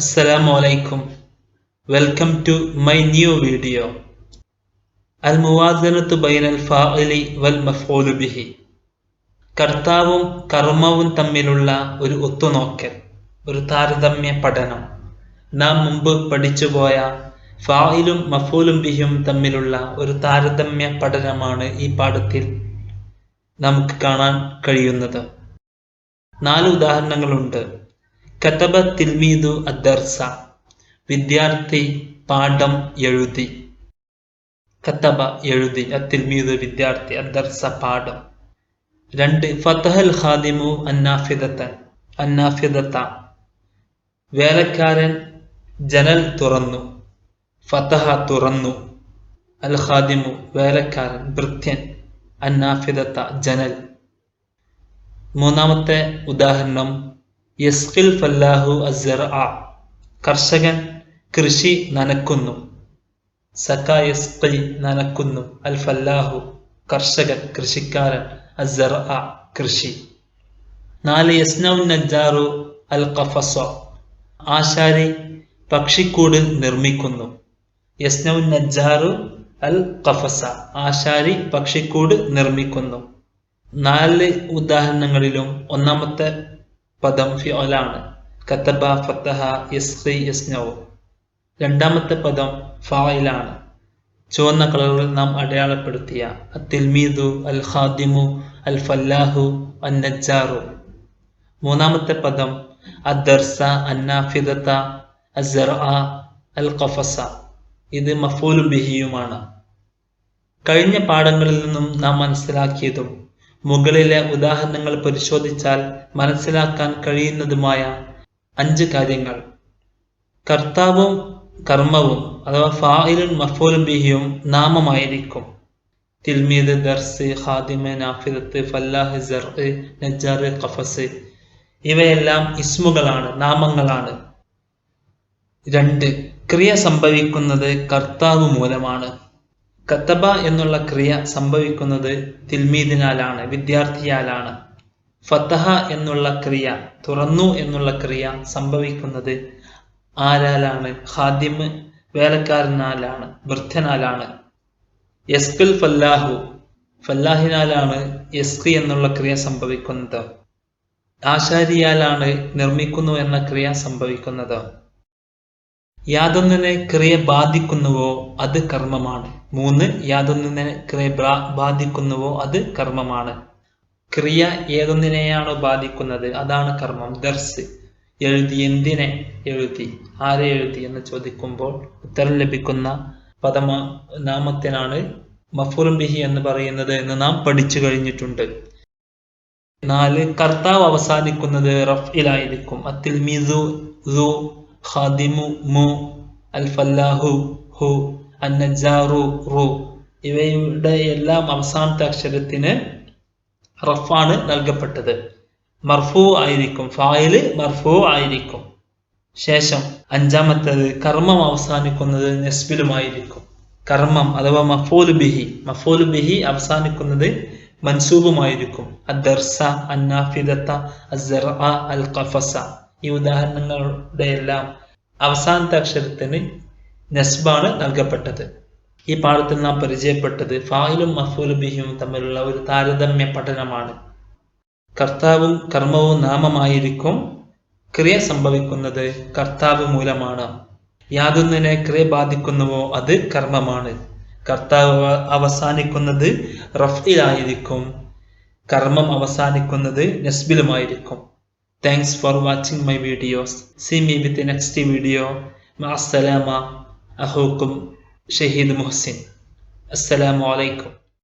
Assalamu welcome to my new video. അൽ ബൈൻ അൽ Fa'ili വൽ മഫോലുബിഹി. കർത്താവും കർമ്മവും തമ്മിലുള്ള ഒരു ഒത്തുനോക്കൽ ഒരു താരതമ്യ പഠനം. നാം മുമ്പ് പഠിച്ചുപോയ ഫായിലും മഫൂലും ബിഹിയും തമ്മിലുള്ള ഒരു താരതമ്യ പഠനമാണ് ഈ പാഠത്തിൽ നമുക്ക് കാണാൻ കഴിയുന്നത്. നാല് ഉദാഹരണങ്ങളുണ്ട്. കതബ തിൽമീദു അദ്ദർസ വിദ്യാർത്ഥി പാഠം എഴുതി. കത്തബ എഴുതി. അത്തിൽമീദു വിദ്യാർത്ഥി അദ്ദർസ പാഠം. രണ്ട് ഫതഹൽ ഖാദിമു അന്നാഫിദത്തൻ അന്നാഫിദത്ത. വേലക്കാരൻ ജനൽ തുറന്നു. ഫതഹ തുറന്നു. അൽ ഖാദിമു വേലക്കാരൻ ഭൃത്യൻ. അന്നാഫിദത്ത ജനൽ. മൂന്നാമത്തെ ഉദാഹരണം യസ്കിൽ ഫല്ലാഹു അസർ ആ കർഷകൻ കൃഷി നനക്കുന്നു. സക്ക നനക്കുന്നു. അൽ ഫല്ലാഹു കർഷകൻ കൃഷിക്കാരൻ അസർ ആ കൃഷി. നാല് യസ്നൗ അൽ ഖഫസ ആശാരി പക്ഷിക്കൂട് നിർമ്മിക്കുന്നു. യസ്നൗ നജാറു അൽ കഫസ ആശാരി പക്ഷിക്കൂട് നിർമ്മിക്കുന്നു. നാല് ഉദാഹരണങ്ങളിലും ഒന്നാമത്തെ പദം ഫിഒലാണ് കത്തബ ഫത്തഹ യസ്ഹി യസ്നവ് രണ്ടാമത്തെ പദം ഫായിലാണ്. ചുവന്ന കളറുകൾ നാം അടയാളപ്പെടുത്തിയ അത്തിൽമീദു അൽ ഖാദിമു അൽ ഫല്ലാഹു അൻ നജ്ജാറു മൂന്നാമത്തെ പദം അദർസ അന്നാഫിദത്ത അസർ അൽ ഖഫസ ഇത് മഫൂലു ബിഹിയുമാണ്. കഴിഞ്ഞ പാഠങ്ങളിൽ നിന്നും നാം മനസ്സിലാക്കിയതും മുകളിലെ ഉദാഹരണങ്ങൾ പരിശോധിച്ചാൽ മനസ്സിലാക്കാൻ കഴിയുന്നതുമായ അഞ്ച് കാര്യങ്ങൾ. കർത്താവും കർമ്മവും അഥവാ ഫായിലും മഫൂലും ബിഹിയും നാമമായിരിക്കും. തിൽമീദ് ദർസ് ഹാദിമ നാഫിദത്ത് ഫല്ലാഹ് നജാറ് നജാർ ഖഫസ്. ഇവയെല്ലാം ഇസ്മുകളാണ് നാമങ്ങളാണ്. രണ്ട് ക്രിയ സംഭവിക്കുന്നത് കർത്താവ് മൂലമാണ്. കത്തബ എന്നുള്ള ക്രിയ സംഭവിക്കുന്നത് തിൽമീദിനാലാണ് വിദ്യാർത്ഥിയാലാണ്. ഫത്തഹ എന്നുള്ള ക്രിയ തുറന്നു എന്നുള്ള ക്രിയ സംഭവിക്കുന്നത് ആരാലാണ്? ഖാദിമ് വേലക്കാരനാലാണ് വൃദ്ധനാലാണ്. യസ്കിൽ ഫല്ലാഹു ഫല്ലാഹിനാലാണ് യസ്കി എന്നുള്ള ക്രിയ സംഭവിക്കുന്നത്. ആശാരിയാലാണ് നിർമ്മിക്കുന്നു എന്ന ക്രിയ സംഭവിക്കുന്നത്. യാതൊന്നിനെ ക്രിയ ബാധിക്കുന്നുവോ അത് കർമ്മമാണ്. മൂന്ന് യാതൊന്നിനെ ക്രിയ ബാധിക്കുന്നുവോ അത് കർമ്മമാണ്. ക്രിയ ഏതൊന്നിനെയാണോ ബാധിക്കുന്നത് അതാണ് കർമ്മം. ദർസ് എഴുതി എന്തിനെ എഴുതി? ആരെ എഴുതി എന്ന് ചോദിക്കുമ്പോൾ ഉത്തരം ലഭിക്കുന്ന പദമ നാമത്തിനാണ് മഫൂറും ബിഹി എന്ന് പറയുന്നത് എന്ന് നാം പഠിച്ചു കഴിഞ്ഞിട്ടുണ്ട്. നാല് കർത്താവ് അവസാനിക്കുന്നത് റഫ്ഇലായിരിക്കും. അത്തിൽ മിസു ഖാദിമു മു അൽ ഫല്ലാഹു ഹു അന്നജാറു റു ഇവയുടെ എല്ലാം അവസാനത്തെ അക്ഷരത്തിന് റഫാണ് നൽകപ്പെട്ടത്. മർഫു ആയിരിക്കും ഫായിൽ മർഫു ആയിരിക്കും. ശേഷം അഞ്ചാമത്തേത് കർമ്മം അവസാനിക്കുന്നത് നെസ്ബിലുമായിരിക്കും. കർമ്മം അഥവാ മഫൂൽ ബിഹി മഫൂൽ ബിഹി അവസാനിക്കുന്നത് മൻസൂബുമായിരിക്കും. അദ്ദർസ അന്നാഫിദത്ത അസർ അൽ ഖഫസ ഈ ഉദാഹരണങ്ങളുടെ എല്ലാം അവസാനത്തെ അക്ഷരത്തിന് നസ്ബാണ് നൽകപ്പെട്ടത്. ഈ പാഠത്തിൽ നാം പരിചയപ്പെട്ടത് ഫായിലും മഫൂലും ബിഹിയും തമ്മിലുള്ള ഒരു താരതമ്യ പഠനമാണ്. കർത്താവും കർമ്മവും നാമമായിരിക്കും ക്രിയ സംഭവിക്കുന്നത് കർത്താവ് മൂലമാണ്. യാതൊന്നിനെ ക്രിയ ബാധിക്കുന്നുവോ അത് കർമ്മമാണ്. കർത്താവ് അവസാനിക്കുന്നത് റഫിലായിരിക്കും കർമ്മം അവസാനിക്കുന്നത് നസ്ബിലുമായിരിക്കും. Thanks for watching my videos. See me with the next video. مع السلامة أخوكم شهيد محسن السلام عليكم